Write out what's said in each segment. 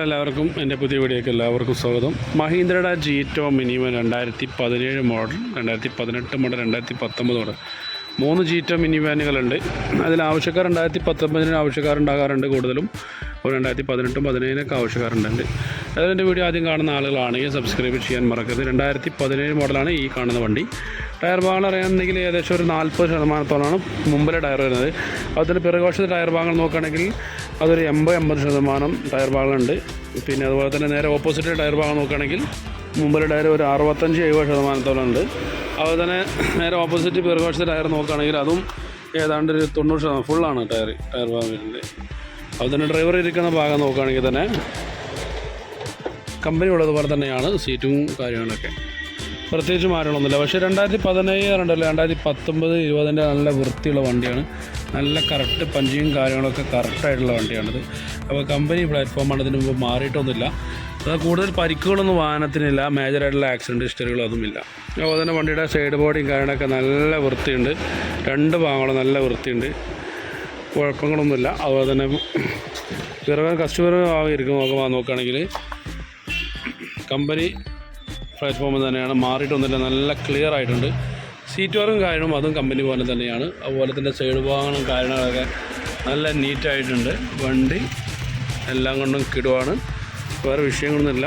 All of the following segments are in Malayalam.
എല്ലാവർക്കും എന്റെ പുതിയ വീഡിയോയ്ക്ക് എല്ലാവർക്കും സ്വാഗതം. മഹീന്ദ്രയുടെ ജീറ്റോ മിനിമം രണ്ടായിരത്തി പതിനേഴ് മോഡൽ രണ്ടായിരത്തി പതിനെട്ട് മോഡൽ രണ്ടായിരത്തി പത്തൊമ്പത് മോഡൽ മൂന്ന് ജീറ്റോ മിനി വാനുകളുണ്ട്. അതിൽ ആവശ്യക്കാർ രണ്ടായിരത്തി പത്തൊമ്പതിന് ആവശ്യക്കാരുണ്ടാകാറുണ്ട് കൂടുതലും. ഒരു രണ്ടായിരത്തി പതിനെട്ടും പതിനേഴിനൊക്കെ ആവശ്യക്കാരുണ്ട്. അതിന്റെ വീഡിയോ ആദ്യം കാണുന്ന ആളുകളാണെങ്കിൽ സബ്സ്ക്രൈബ് ചെയ്യാൻ മറക്കരുത്. രണ്ടായിരത്തി പതിനേഴ് മോഡലാണ് ഈ കാണുന്ന വണ്ടി. ടയർ ഭാഗങ്ങൾ അറിയാമെന്നുണ്ടെങ്കിൽ ഏകദേശം ഒരു നാൽപ്പത് ശതമാനത്തോളമാണ് മുമ്പിലെ ടയർ വരുന്നത്. അതുപോലെ പിറകുവശത്തെ ടയർ ഭാഗങ്ങൾ നോക്കുകയാണെങ്കിൽ അതൊരു എൺപത് എൺപത് ശതമാനം ടയർ ഭാഗങ്ങളുണ്ട്. പിന്നെ അതുപോലെ തന്നെ നേരെ ഓപ്പോസിറ്റ് ടയർ ഭാഗം നോക്കുകയാണെങ്കിൽ മുമ്പിലെ ടയർ ഒരു അറുപത്തഞ്ച് എഴുപത് ശതമാനത്തോളം ഉണ്ട്. അതുപോലെ തന്നെ നേരെ ഓപ്പോസിറ്റ് പിറകുവശത്തെ ടയർ നോക്കുകയാണെങ്കിൽ അതും ഏതാണ്ട് ഒരു തൊണ്ണൂറ് ശതമാനം ഫുള്ളാണ് ടയർ ടയർ ഭാഗം വരുന്നത്. അതുപോലെ തന്നെ ഡ്രൈവർ ഇരിക്കുന്ന ഭാഗം നോക്കുകയാണെങ്കിൽ തന്നെ കമ്പനി ഉള്ളതുപോലെ തന്നെയാണ് സീറ്റും കാര്യങ്ങളൊക്കെ. പ്രത്യേകിച്ച് മാറ്റങ്ങളൊന്നുമില്ല പക്ഷേ രണ്ടായിരത്തി പതിനേഴ് രണ്ടല്ല രണ്ടായിരത്തി പത്തൊമ്പത് ഇരുപതിന്റെ നല്ല വൃത്തിയുള്ള വണ്ടിയാണ്. നല്ല കറക്റ്റ് പഞ്ചിയും കാര്യങ്ങളൊക്കെ കറക്റ്റായിട്ടുള്ള വണ്ടിയാണിത്. അപ്പോൾ കമ്പനി പ്ലാറ്റ്ഫോമാണ് ഇതിന് മുമ്പ് മാറിയിട്ടൊന്നുമില്ല. അത് കൂടുതൽ പരിക്കുകളൊന്നും വാഹനത്തിനില്ല. മേജറായിട്ടുള്ള ആക്സിഡന്റ് ഹിസ്റ്ററികളൊന്നുമില്ല അതുപോലെ തന്നെ വണ്ടിയുടെ സൈഡ് ബോഡിയും കാര്യങ്ങളൊക്കെ നല്ല വൃത്തിയുണ്ട്. രണ്ട് ഭാഗങ്ങളും നല്ല വൃത്തിയുണ്ട്. കുഴപ്പങ്ങളൊന്നുമില്ല. അതുപോലെ തന്നെ പിറകെ കസ്റ്റമർ ആയിരിക്കും നോക്കുക നോക്കുകയാണെങ്കിൽ കമ്പനി പ്ലാറ്റ്ഫോമിൽ തന്നെയാണ് മാറിയിട്ടൊന്നുമില്ല നല്ല ക്ലിയർ ആയിട്ടുണ്ട്. സീറ്റ് വർക്കും കാര്യങ്ങളും അതും കമ്പനി പോലെ തന്നെയാണ്. അതുപോലെ തന്നെ സൈഡ് ഭാഗങ്ങളും കാര്യങ്ങളൊക്കെ നല്ല നീറ്റായിട്ടുണ്ട് വണ്ടി എല്ലാം കൊണ്ടും കിടുവാണ്. വേറെ വിഷയങ്ങളൊന്നുമില്ല.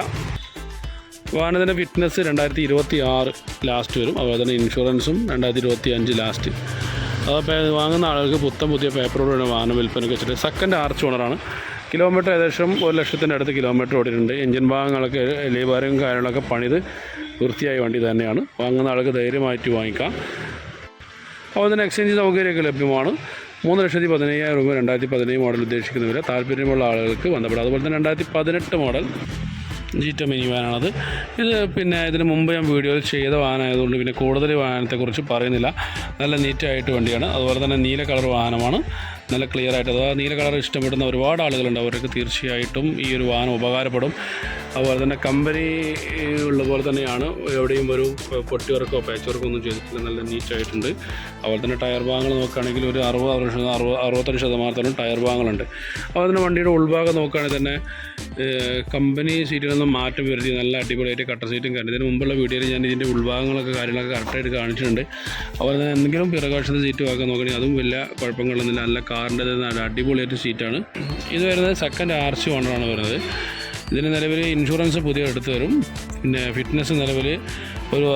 വാഹനത്തിന്റെ ഫിറ്റ്നസ് രണ്ടായിരത്തി ഇരുപത്തി ആറ് ലാസ്റ്റ് വരും. അതുപോലെ തന്നെ ഇൻഷുറൻസും രണ്ടായിരത്തി ഇരുപത്തി അഞ്ച് ലാസ്റ്റ് അത് വാങ്ങുന്ന ആളുകൾക്ക് പുത്തം പുതിയ പേപ്പറോടെയാണ് വാഹനം വിൽപ്പനയ്ക്ക് വെച്ചിട്ട്. സെക്കൻഡ് ആർച്ച് ഓണറാണ് കിലോമീറ്റർ ഏകദേശം ഒരു ലക്ഷത്തിന്റെ അടുത്ത് കിലോമീറ്റർ ഓടിയിട്ടുണ്ട്. എഞ്ചിൻ ഭാഗങ്ങളൊക്കെ ലേബാരും കാര്യങ്ങളൊക്കെ പണിത് വൃത്തിയായ വണ്ടി തന്നെയാണ്. വാങ്ങുന്ന ആൾക്ക് ധൈര്യമായിട്ട് വാങ്ങിക്കാം. അപ്പോൾ തന്നെ എക്സ്ചേഞ്ച് സൗകര്യമൊക്കെ ലഭ്യമാണ്. മൂന്ന് ലക്ഷത്തി പതിനയ്യായിരം രൂപ രണ്ടായിരത്തി പതിനേഴ് മോഡൽ ഉദ്ദേശിക്കുന്നവരെ താല്പര്യമുള്ള ആളുകൾക്ക് ബന്ധപ്പെടാം. അതുപോലെ തന്നെ രണ്ടായിരത്തി പതിനെട്ട് മോഡൽ ജീറ്റ മിനി വാനാണത് ഇത് പിന്നെ ഇതിന് മുമ്പ് ഞാൻ വീഡിയോയിൽ ചെയ്ത വാഹനമായതുകൊണ്ട് പിന്നെ കൂടുതൽ വാഹനത്തെക്കുറിച്ച് പറയുന്നില്ല. നല്ല നീറ്റായിട്ട് വണ്ടിയാണ്. അതുപോലെ തന്നെ നീല കളർ വാഹനമാണ്. നല്ല ക്ലിയർ ആയിട്ട്. അഥവാ നീല കളർ ഇഷ്ടപ്പെടുന്ന ഒരുപാട് ആളുകളുണ്ട്. അവർക്ക് തീർച്ചയായിട്ടും ഈ ഒരു വാഹനം ഉപകാരപ്പെടും. അതുപോലെ തന്നെ കമ്പനി ഉള്ള പോലെ തന്നെയാണ് എവിടെയും ഒരു പൊട്ടി വർക്കോ പാച്ച് വർക്കോ ഒന്നും ചെയ്തിട്ടില്ല. നല്ല നീറ്റായിട്ടുണ്ട് അതുപോലെ തന്നെ ടയർ ഭാഗങ്ങൾ നോക്കുകയാണെങ്കിൽ ഒരു അറുപത് അറുപത് അറുപത്തഞ്ച് ശതമാനത്തോളം ടയർ ഭാഗങ്ങളുണ്ട്. അതുപോലെ തന്നെ വണ്ടിയുടെ ഉൾഭാഗം നോക്കുകയാണെങ്കിൽ തന്നെ കമ്പനി സീറ്റിൽ മാറ്റം വരുത്തി നല്ല അടിപൊളിയായിട്ട് കട്ട സീറ്റും കാരണം ഇതിന് മുമ്പുള്ള വീഡിയോയിൽ ഞാൻ ഇതിന്റെ ഉൾഭാഗങ്ങളൊക്കെ കാര്യങ്ങളൊക്കെ കറക്റ്റായിട്ട് കാണിച്ചിട്ടുണ്ട്. അതുപോലെ തന്നെ എന്തെങ്കിലും പിറകാശത്തെ സീറ്റ് വാക്കാൻ നോക്കുകയാണെങ്കിൽ അതും വലിയ കുഴപ്പങ്ങളൊന്നുമില്ല. നല്ല കാറിന്റെ നല്ല അടിപൊളിയായിട്ട് സീറ്റാണ് ഇത് വരുന്നത് സെക്കൻഡ് ആർ സി ഓണറാണ് വരുന്നത്. ഇതിന് നിലവിൽ ഇൻഷുറൻസ് പുതിയ എടുത്തു തരും. പിന്നെ ഫിറ്റ്നസ് നിലവിൽ ഒരു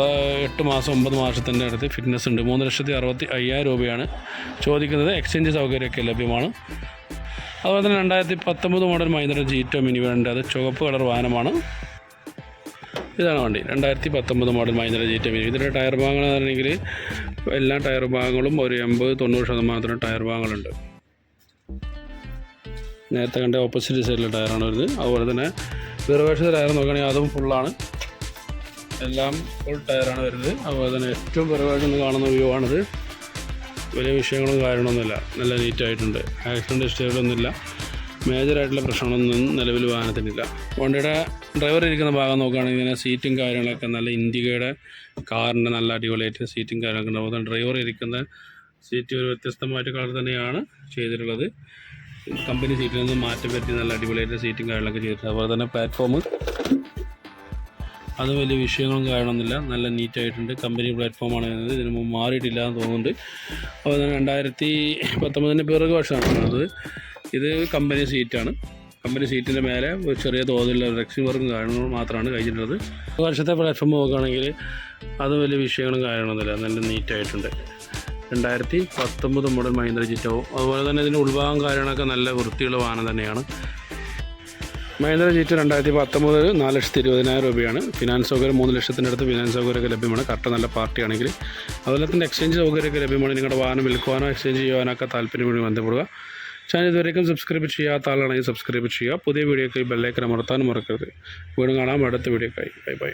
എട്ട് മാസം ഒമ്പത് മാസത്തിന്റെ അടുത്ത് ഫിറ്റ്നസ് ഉണ്ട്. മൂന്ന് ലക്ഷത്തി അറുപത്തി അയ്യായിരം രൂപയാണ്. ചോദിക്കുന്നത് എക്സ്ചേഞ്ച് സൗകര്യമൊക്കെ ലഭ്യമാണ്. അതുപോലെ തന്നെ രണ്ടായിരത്തി പത്തൊമ്പത് മോഡൽ മൈനർ ജീറ്റോ മിനി വേണ്ട അത് ചുവപ്പ് കളർ വാഹനമാണ്. ഇതാണ് വണ്ടി. രണ്ടായിരത്തി പത്തൊമ്പത് മോഡൽ മഹീന്ദ്ര ജി ടി ഇതിന്റെ ടയർ ഭാഗങ്ങൾ ആണെങ്കിൽ എല്ലാ ടയർ ഭാഗങ്ങളും ഒരു എൺപത് തൊണ്ണൂറ് ശതമാനത്തിന് ടയർ ഭാഗങ്ങളുണ്ട്. നേരത്തെ കണ്ട ഓപ്പോസിറ്റ് സൈഡിലെ ടയറാണ് വരുന്നത്. അതുപോലെ തന്നെ പിറവേഷത്തെ ടയർ നോക്കുകയാണെങ്കിൽ അതും ഫുള്ളാണ് എല്ലാം ഫുൾ ടയറാണ് വരുന്നത്. അതുപോലെ തന്നെ ഏറ്റവും നിന്ന് കാണുന്ന വ്യൂ ആണിത്. വലിയ വിഷയങ്ങളും കാര്യങ്ങളൊന്നുമില്ല. നല്ല നീറ്റായിട്ടുണ്ട് ആക്സിഡന്റ് ഹിസ്റ്ററികളൊന്നുമില്ല മേജറായിട്ടുള്ള പ്രശ്നങ്ങളൊന്നും നിലവിൽ വാഹനത്തിനില്ല വണ്ടിയുടെ ഡ്രൈവർ ഇരിക്കുന്ന ഭാഗം നോക്കുകയാണെങ്കിൽ ഇങ്ങനെ സീറ്റും കാര്യങ്ങളൊക്കെ നല്ല ഇൻഡിഗയുടെ കാറിന്റെ നല്ല അടിപൊളിയായിട്ട് സീറ്റും കാര്യങ്ങളൊക്കെ ഉണ്ടാകും ഡ്രൈവർ ഇരിക്കുന്ന സീറ്റ് ഒരു വ്യത്യസ്തമായിട്ട് കളർ തന്നെയാണ് ചെയ്തിട്ടുള്ളത്. കമ്പനി സീറ്റിൽ നിന്ന് മാറ്റം പറ്റി നല്ല അടിപൊളിയായിട്ട് സീറ്റും കാര്യങ്ങളൊക്കെ ചെയ്തിട്ടുണ്ട്. അതുപോലെ തന്നെ പ്ലാറ്റ്ഫോം അത് വലിയ വിഷയങ്ങളും കാണുന്നില്ല നല്ല നീറ്റായിട്ടുണ്ട്. കമ്പനി പ്ലാറ്റ്ഫോമാണ് വരുന്നത് ഇതിന് മുമ്പ് മാറിയിട്ടില്ല എന്ന് തോന്നുന്നുണ്ട് അപ്പോൾ രണ്ടായിരത്തി പത്തൊമ്പതിന്റെ പിറകു വർഷമാണ് ഇത് കമ്പനി സീറ്റാണ്. കമ്പനി സീറ്റിന്റെ മേലെ ഒരു ചെറിയ തോതിലുള്ള റെക്സിംഗ് വർക്കും കാര്യങ്ങളും മാത്രമാണ് കഴിഞ്ഞിട്ടുള്ളത്. വർഷത്തെ പ്ലാറ്റ്ഫോം നോക്കുകയാണെങ്കിൽ അത് വലിയ വിഷയങ്ങളും കാര്യങ്ങളൊന്നുമില്ല നല്ല നീറ്റായിട്ടുണ്ട് രണ്ടായിരത്തി പത്തൊമ്പത് മോഡൽ മഹീന്ദ്ര ജിറ്റവും അതുപോലെ തന്നെ ഇതിന്റെ ഉൾഭാഗം കാര്യങ്ങളൊക്കെ നല്ല വൃത്തിയുള്ള വാഹനം തന്നെയാണ്. മഹീന്ദ്ര ജീറ്റ് രണ്ടായിരത്തി പത്തൊമ്പത് നാല് ലക്ഷത്തി ഇരുപതിനായിരം രൂപയാണ്. ഫിനാൻസ് സൗകര്യം മൂന്ന് ലക്ഷത്തിന്റെ അടുത്ത് ഫിനാൻസ് സൗകര്യമൊക്കെ ലഭ്യമാണ്. കറക്റ്റ് നല്ല പാർട്ടിയാണെങ്കിൽ അതുപോലെ തന്നെ എക്സ്ചേഞ്ച് സൗകര്യമൊക്കെ ലഭ്യമാണ്. നിങ്ങളുടെ വാഹനം വിൽക്കുവാനോ എക്സ്ചേഞ്ച് ചെയ്യുവാനൊക്കെ താല്പര്യമുണ്ടെങ്കിൽ ബന്ധപ്പെടുക. ചാനൽ ഇതുവരെയും സബ്സ്ക്രൈബ് ചെയ്യാത്ത ആളാണെങ്കിൽ സബ്സ്ക്രൈബ് ചെയ്യുക. പുതിയ വീഡിയോക്കായി ബെല്ലൈക്കൻ അമർത്താനും മറക്കരുത്. വീണ്ടും കാണാം. അടുത്ത വീഡിയോക്കായി ബൈ ബൈ